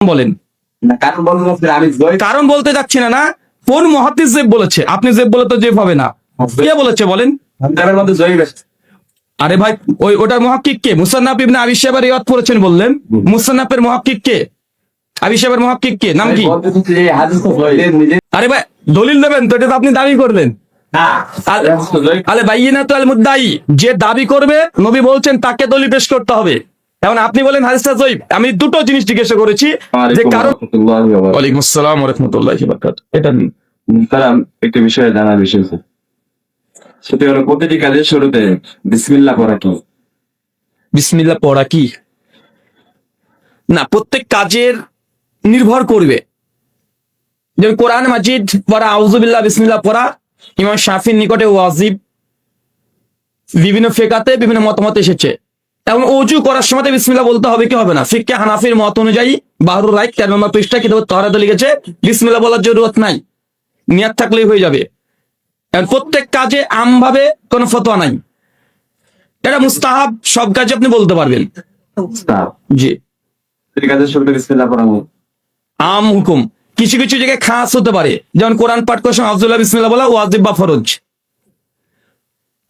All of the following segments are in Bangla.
বলেন। কারণ বলতে যাচ্ছি না না? কোন মহাদিস জেব বলেছে? আপনি জেব বলে তো জেব হবে না। কে বলেছে বলেন? আরে ভাই ওই ওটার মহাক্কিক কে? মুসান্নাফ ইবনে আবি সাহেবের রিওয়াত বললেন। মুসান্নাফের মহাক্কিক কে? আবি সাহেবের মহাক্কিক কে? নাম কি? আরে ভাই দলিল দেবেন তো এটা তো আপনি দাবি করলেন না আল- হাদিস তো জয়। তো আল মুদ্দাই যে দাবি করবে নবী বলছেন তাকে দলিল পেশ করতে হবে। এখন আপনি বলেন হাদিসটা জয়ীব আমি দুটো জিনিস জিজ্ঞাসা করেছি যে কারণ ওয়ালাইকুম আসসালাম রাহমাতুল্লাহি এটা একটু বিষয়ে জানার বিষয় আছে। সেটি হলো প্রতিটি কাজের শুরুতে বিসমিল্লাহ করা কি? বিসমিল্লাহ পড়া কি? না প্রত্যেক কাজের নির্ভর করবে। যেমন কোরআন মাজিদ পড়া আউজুবিল্লাহ বিসমিল্লাহ পড়া ইমাম শাফির নিকটে ওয়াজিব বিভিন্ন ফেকাতে বিভিন্ন মতামত এসেছে। এবং অজু করার সময় তো বিসমিল্লাহ বলতে হবে কি হবে না? ফিক্কে হানাফির মত অনুযায়ী বাহরুর রাইট চার নম্বর পৃষ্ঠা কিতাব তহরাতে লিখেছে বিসমিল্লাহ বলার জরুরত নাই নিয়াত থাকলেই হয়ে যাবে। প্রত্যেক কাজে আমভাবে কোনো ফতোয়া নাই। এটা মুস্তাহাব সব কাজে আপনি বলতে পারবেন। জি। আম হুকুম। কিছু কিছু জায়গায় খাস হতে পারে। যেমন কোরআন পাঠ করার সময় আব্দুল্লাহ বিসমিল্লাহ বলা ওয়াজিব বা ফরজ।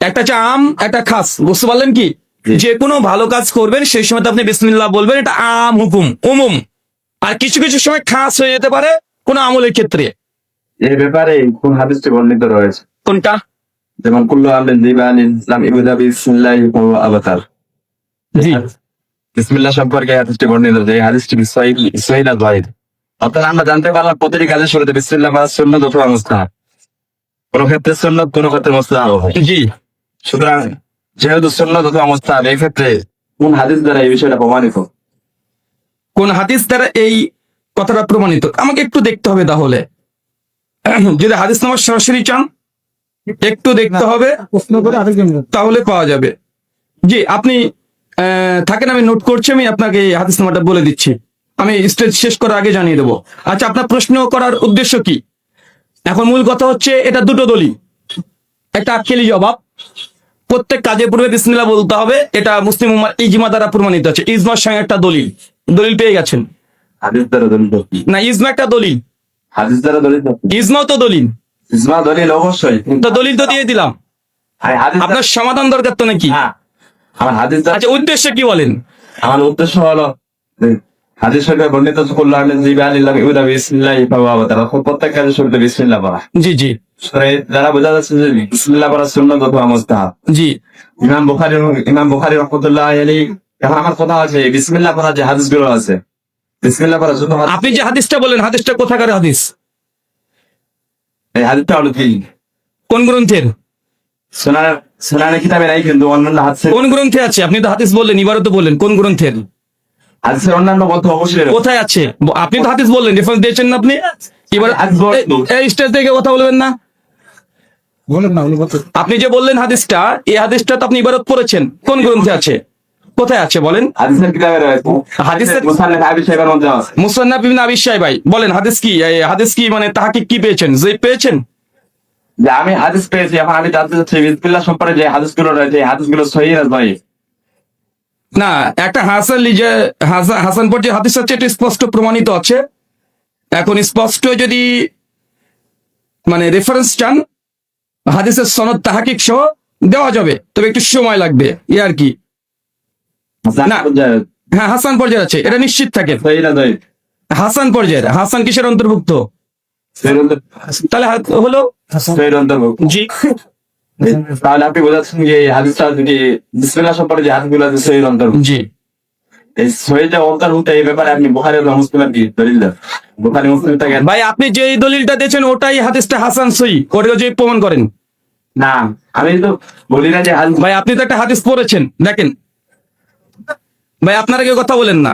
একটা হচ্ছে আম একটা খাস। বুঝতে পারলেন কি। যে কোনো ভালো কাজ করবেন সেই সময় তো আপনি বিসমিল্লাহ বলবেন এটা আম হুকুম উমুম। আর কিছু কিছু সময় খাস হয়ে যেতে পারে কোন আমলের ক্ষেত্রে। এই ব্যাপারে কোন হাদিসটি বর্ণিত রয়েছে? কোনটা? যেমন কুল্লু আমরিন দিবান ইসলাম ইবুদা বিসমিল্লাহ আবাতার। জি। বিসমিল্লাহ সম্পর্কে হাদিসটি বর্ণিত যে হাদিসটি সহিহ সহিহ না যাহিদ অর্থাৎ আমরা জানতে পারলাম প্রতিটি কাজের শুরুতে বিসমিল্লাহ পড়া সুন্নাত অথবা মুস্তাহাব। কোন ক্ষেত্রে সুন্নাত কোন ক্ষেত্রে মুস্তাহাব জি। সুতরাং যেহেতু সুন্নাত মুস্তাহাব এই ক্ষেত্রে কোন হাদিস দ্বারা এই বিষয়টা প্রমাণিত? কোন হাদিস দ্বারা এই কথাটা প্রমাণিত? আমাকে একটু দেখতে হবে তাহলে। যদি হাদিস নাম্বার সরাসরি চান, একটু দেখতে হবে, তাহলে পাওয়া যাবে। জি, আপনি থাকেন, আমি নোট করছি, আমি আপনাকে হাদিস নাম্বারটা বলে দিচ্ছি। আমি স্টেজ শেষ করার আগে জানিয়ে দেবো। আচ্ছা আপনার প্রশ্ন করার উদ্দেশ্য কি? এখন মূল কথা হচ্ছে, এটা দুটো দলিল। একটা আটকেলি জবাব প্রত্যেক কাজের পূর্বে বিসমিল্লাহ বলতে হবে। এটা মুসলিম উম্মার ইজমা দ্বারা প্রমাণিত আছে ইজমার সঙ্গে একটা দলিল। দলিল পেয়ে গেছেন। হাদিস দ্বারা না ইজমা একটা দলিল। হাদিস দ্বারা দলিত ইজমাও তো দলিল। ইজমা দলিল অবশ্যই তো দলিল তো দিয়ে দিলাম। আপনার সমাধান দরকার তো নাকি? হ্যাঁ আমার হাদিস আচ্ছা উদ্দেশ্য কি বলেন? আমার উদ্দেশ্য হলো হাদিস শরীফে বর্ণিত আমরিন দিবান ইসলাম ইবুদা বিসমিল্লাহ আবাতার অর্থাৎ প্রত্যেক কাজের শুরুতে বিসমিল্লাহ পড়া জি জি। দ্বারা বোঝা যাচ্ছে যে বিসমিল্লাহ পড়া সুন্নাত অথবা মুস্তাহাব। জি। ইমাম বুখারী ইমাম বুখারী রহমতুল্লাহ এখন আমার কথা আছে বিসমিল্লাহ পড়া যে হাদিসগুলো আছে বিসমিল্লাহ পড়া হাদিস- আপনি যে হাদিসটা বললেন হাদিসটা কোথাকার হাদিস? এই হাদিসটা হলো কি? কোন গ্রন্থের? সোনার সোনার কিতাবে নাই কিন্তু অন্যান্য হাদিসে কোন গ্রন্থে আছে? আপনি তো হাদিস বললেন এবারও তো বললেন কোন গ্রন্থের? হাদিসের অন্যান্য গ্রন্থ অবশ্যই কোথায় আছে? আপনি তো হাদিস বললেন রেফারেন্স দিয়েছেন না আপনি? এবার হাদিস এই স্টেজ থেকে কথা বলবেন না? বলেন না আপনি যে বললেন হাদিসটা এই হাদিসটা তো আপনি ইবারত পড়েছেন কোন গ্রন্থে আছে? কোথায় আছে বলেন? হাদিসের মুসান্নাফ আবি সাহেবের মধ্যে আছে। মুসান্নাফ ইবনে আবি বলেন হাদিস কি? এই হাদিস কি মানে তাহাকে কি পেয়েছেন? যে পেয়েছেন? যে আমি হাদিস পেয়েছি এখন আমি জানতে চাচ্ছি বিসমিল্লাহ সম্পর্কে যে হাদিসগুলো রয়েছে এই হাদিসগুলো সহিহ না ভাই না একটা হাসান লিজে হাসান- হাসান পর যে হাদিস আছে এটা স্পষ্ট প্রমাণিত আছে। এখন স্পষ্ট যদি মানে রেফারেন্স চান হাদিসের সনদ তাহাকিক সহ দেওয়া যাবে তবে একটু সময় লাগবে ই আর কি। না। হ্যাঁ হাসান পর্যায়ে আছে এটা নিশ্চিত থাকে। হাসান পর্যায়ের হাসান কিসের অন্তর্ভুক্ত? তাহলে হলো? জি। তাহলে আপনি বোঝাচ্ছেন যে হাদিসটা যদি বিসমিল্লাহ সম্পর্কে যে হাদিসগুলো আছে সহিহ অন্তর্ভুক্ত। জি। ভাই আপনি যে দলিলটা দিয়েছেন ওটাই হাদিসটা হাসান সই ওটা যে প্রমাণ করেন। না আমি তো বলি না যে ভাই আপনি তো একটা হাদিস পড়েছেন দেখেন। ভাই আপনারা কেউ কথা বলেন না।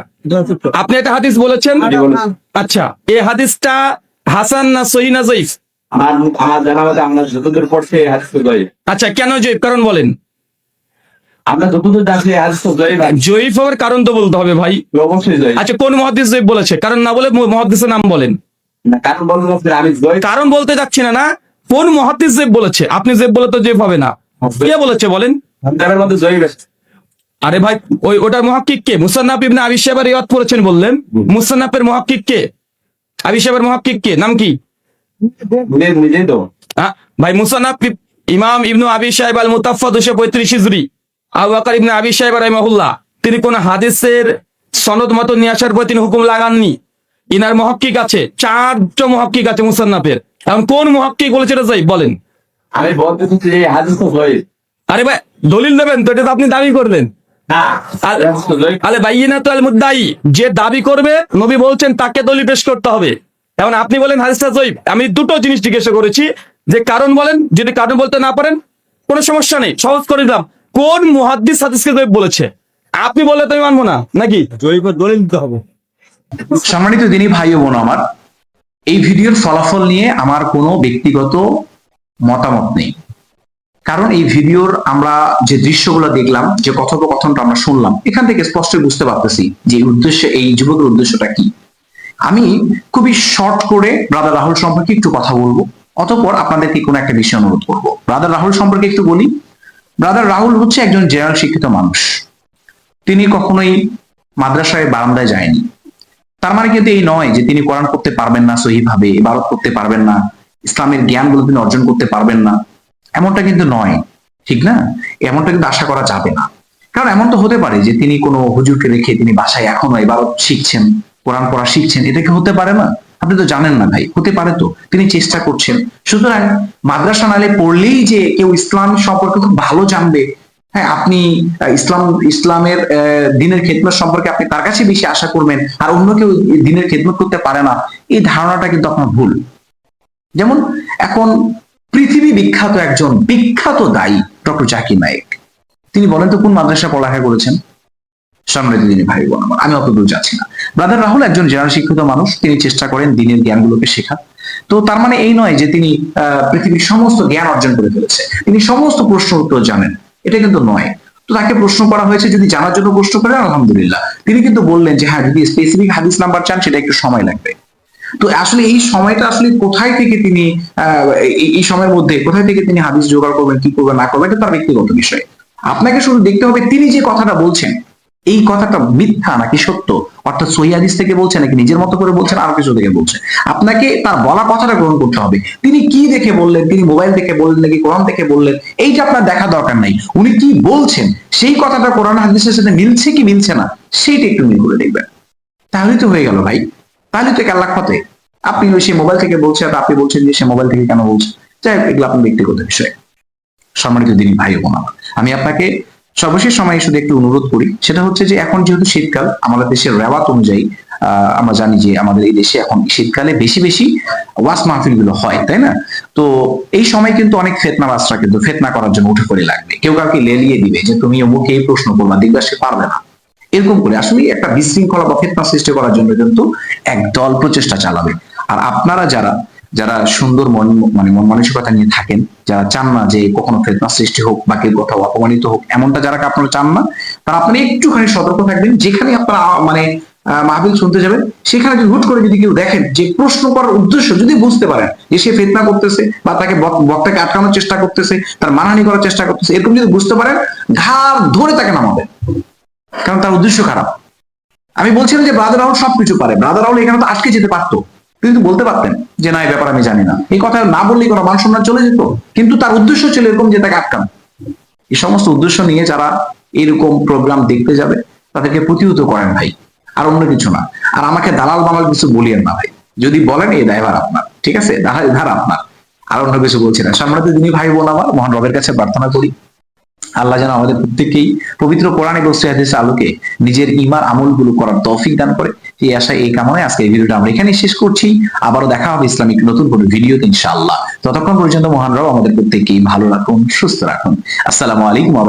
আপনি একটা হাদিস বলেছেন? আচ্ছা এই হাদিসটা হাসান না সহি না জয়ীফ? আমার আমার জানা মতে আমরা যতদূর পড়ছি এই হাদিস জয়ীফ। আচ্ছা কেন জয়ীফ? কারণ বলেন। আমরা যতদূর জানছি এই হাদিস তো জয়ীফ। জয়ীফ হওয়ার কারণ তো বলতে হবে ভাই। অবশ্যই জয়ীফ। আচ্ছা কোন মহাদিস জয়ীফ বলেছে? কারণ না বলে মহাদিসের নাম বলেন। কারণ বলুন আমি কারণ বলতে যাচ্ছি না না? কোন মহাদিস জেব বলেছে? আপনি জেব বলে তো জেব হবে না। কে বলেছে বলেন। আরে ভাই ওই ওটার মহাক্কিক কে? মুসান্নাফ ইবনে আবি সাহেব রিওয়াত পড়েছেন বললেন। মুসান্নাফের মহাক্কিক কে? আবি সাহেবের মহাক্কিক কে? নাম কি? ভাই মুসান্নাফ ইমাম ইবনু আবি সাহেব আল মুতাফা দুশো পঁয়ত্রিশ হিজরি। আবু বকর ইবনে আবি সাহেব রাহিমাহুল্লাহ তিনি কোন হাদিসের সনদ মতো নিয়ে আসার পর তিনি হুকুম লাগাননি। ইনার মহাক্কিক আছে চারটা মহাক্কিক আছে মুসান্নাফের। এখন কোন মহাক্কিক বলেছে এটা যাই বলেন। আমি বলতেছি যে হাদিস তো জয়ীফ আরে ভাই দলিল দেবেন তো এটা তো আপনি দাবি করলেন। আলে বাইয়িনা তো আল মুদ্দাই যে দাবি করবে নবী বলছেন তাকে দলিল পেশ করতে হবে। এখন আপনি বলেন হাদিসটা জয়ীব আমি দুটো জিনিস জিজ্ঞাসা করেছি। যে কারণ বলেন যদি কারণ বলতে না পারেন কোনো সমস্যা নেই সহজ করে দিলাম। কোন মুহাদ্দিস হাদিসকে জয়ীব বলেছে? আপনি বললে তো আমি মানবো না নাকি? জৈব দলিল দিতে হবে। সম্মানিত দিনী ভাই বোন আমার এই ভিডিওর ফলাফল নিয়ে আমার কোনো ব্যক্তিগত মতামত নেই। কারণ এই ভিডিওর আমরা যে দৃশ্যগুলো দেখলাম, যে কথোপকথনটা আমরা শুনলাম, এখান থেকে স্পষ্ট বুঝতে পারতেছি যে উদ্দেশ্য, এই যুবকের উদ্দেশ্যটা কি। আমি খুবই শর্ট করে ব্রাদার রাহুল সম্পর্কে একটু কথা বলব, অতঃপর আপনাদেরকে কোনো একটা বিষয় অনুরোধ করব। ব্রাদার রাহুল সম্পর্কে একটু বলি। ব্রাদার রাহুল হচ্ছে একজন জেনারেল শিক্ষিত মানুষ। তিনি কখনোই মাদ্রাসায় বারান্দায় যায়নি। তার মানে কিন্তু এই নয় যে তিনি কোরআন করতে পারবেন না সহিভাবে, ইবাদত করতে পারবেন না, ইসলামের জ্ঞানগুলো তিনি অর্জন করতে পারবেন না। এমনটা কিন্তু নয়, ঠিক না? এমনটা কিন্তু আশা করা যাবে না। কারণ এমন তো হতে পারে যে তিনি কোনো হুজুরকে রেখে তিনি বাসায় এখনও ইবাদত শিখছেন, কোরআন পড়া শিখছেন, এটা কি হতে পারে না? আপনি তো জানেন না ভাই, হতে পারে তো, তিনি চেষ্টা করছেন। সুতরাং মাদ্রাসা নালে পড়লেই যে কেউ ইসলাম সম্পর্কে খুব ভালো জানবে হ্যাঁ আপনি ইসলাম, ইসলামের দিনের খেদমত সম্পর্কে আপনি তার কাছে বেশি আশা করবেন? আর অন্য কেউ দিনের খেদমত করতে পারে না, এই ধারণাটা কিন্তু আপনার ভুল। যেমন, এখন পৃথিবী বিখ্যাত একজন, বিখ্যাত দায়ী, ডক্টর জাকির নায়েক। তিনি বলেন তো, কোন মাদ্রাসা পড়ালেখা করেছেন? সম্মানিত দিনী ভাই বোন আমি অত দূর যাচ্ছি না। ব্রাদার রাহুল একজন জেনারেল শিক্ষিত মানুষ, তিনি চেষ্টা করেন দিনের জ্ঞানগুলোকে শেখা তো তার মানে এই নয় যে তিনি পৃথিবীর সমস্ত জ্ঞান অর্জন করে ফেলেছে। তিনি সমস্ত প্রশ্ন উত্তর জানেন। এটা কিন্তু নয়। তো তাকে প্রশ্ন করা হয়েছে, যদি জানার জন্য প্রশ্ন করেন আলহামদুলিল্লাহ। তিনি কিন্তু বললেন যে হ্যাঁ যদি স্পেসিফিক হাদিস নাম্বার চান, সেটা একটু সময় লাগবে। তো আসলে এই সময়টা আসলে কোথায় থেকে তিনি এই সময়ের মধ্যে কোথায় থেকে তিনি হাদিস জোগাড় করবেন, কি করবেন, না করবেন, এটা তার ব্যক্তিগত বিষয়। আপনাকে শুধু দেখতে হবে, তিনি যে কথাটা বলছেন এই কথাটা মিথ্যা নাকি সত্য? অর্থাৎ সহি হাদিস থেকে বলছেন নাকি নিজের মতো করে বলছেন আর কিছু থেকে বলছেন আপনাকে তার বলা কথাটা গ্রহণ করতে হবে। তিনি কি দেখে বললেন? তিনি মোবাইল দেখে বললেন নাকি কোরআন দেখে বললেন? এইটা আপনার দেখা দরকার নাই। উনি কি বলছেন? সেই কথাটা কোরআন হাদিসের সাথে মিলছে কি মিলছে না সেইটা একটু মিল করে দেখবেন। তাহলেই তো হয়ে গেল ভাই। তাহলে তো কাল্লা ক্ষতে আপনি সেই মোবাইল থেকে বলছেন আর আপনি বলছেন যে সে মোবাইল থেকে কেন বলছে? যাই হোক, এগুলো আপনার ব্যক্তিগত বিষয়। সম্মানিত দিনী ভাই বোন আমি আপনাকে সর্বশেষ সময় শুধু একটু অনুরোধ করি, সেটা হচ্ছে যে এখন যেহেতু শীতকাল, আমাদের দেশের রেওয়াত অনুযায়ী আমরা জানি যে আমাদের এই দেশে এখন শীতকালে বেশি বেশি ওয়াস মাহফিলগুলো হয়, তাই না? তো এই সময় কিন্তু অনেক ফেতনা বাসরা কিন্তু ফেতনা করার জন্য উঠে পড়ে লাগবে। কেউ কাউকে লেলিয়ে দিবে যে তুমি অমুকে এই প্রশ্ন করবা দেখবা সে পারবে না। এরকম করে আসলে একটা বিশৃঙ্খলা বা ফেতনা সৃষ্টি করার জন্য কিন্তু এক দল প্রচেষ্টা চালাবে। আর আপনারা যারা যারা সুন্দর মন মানে মন মানসিকতা নিয়ে থাকেন যারা চান না যে কখনো ফেতনা সৃষ্টি হোক বা কেউ কোথাও অপমানিত হোক এমনটা যারা আপনারা চান না তারা আপনারা একটুখানি সতর্ক থাকবেন। যেখানে আপনারা মানে আহ, মাহফিল শুনতে যাবেন সেখানে যদি হুট করে যদি কেউ দেখেন যে প্রশ্ন করার উদ্দেশ্য যদি বুঝতে পারেন যে সে ফেতনা করতেছে বা তাকে বক- বক্তাকে আটকানোর চেষ্টা করতেছে তার মানহানি করার চেষ্টা করতেছে এরকম যদি বুঝতে পারেন ঘাড় ধরে তাকে নামাবেন। কারণ তার উদ্দেশ্য খারাপ। আমি বলছিলাম যে ব্রাদার রাহুল সবকিছু পারে। ব্রাদার রাহুল এখানে তো আটকে যেতে পারতো। কিন্তু বলতে পারতেন যে, না, এই ব্যাপার আমি জানি না। এই কথা না বললেই কোনো মান সম্মান চলে যেত। কিন্তু তার উদ্দেশ্য ছিল এরকম যে, তাকে আটকানো। এই সমস্ত উদ্দেশ্য নিয়ে যারা এরকম প্রোগ্রাম দেখতে যাবে, তাদেরকে প্রতিহত করেন ভাই, আর অন্য কিছু না। আর আমাকে দালাল মালাল কিছু বলিয়েন না ভাই। যদি বলেন, এই দায়ভার আপনার, ঠিক আছে? ধার আপনার, আর অন্য কিছু বলছি না। সম্মানিত দিনী ভাই বোন আমার, মহান রবের কাছে প্রার্থনা করি। আল্লাহ যেন আমাদের প্রত্যেককেই পবিত্র কোরআন এবং হাদিসের আলোকে নিজের ইমার আমলগুলো করার তৌফিক দান করে। এই আশা এই কামনায় আজকে এই ভিডিওটা আমরা এখানে শেষ করছি। আবারও দেখা হবে ইসলামিক নতুন কোনো ভিডিওতে ইনশাআল্লাহ। ততক্ষণ পর্যন্ত মহান রব আমাদের প্রত্যেককেই ভালো রাখুন, সুস্থ রাখুন। আসসালামু আলাইকুম ওয়া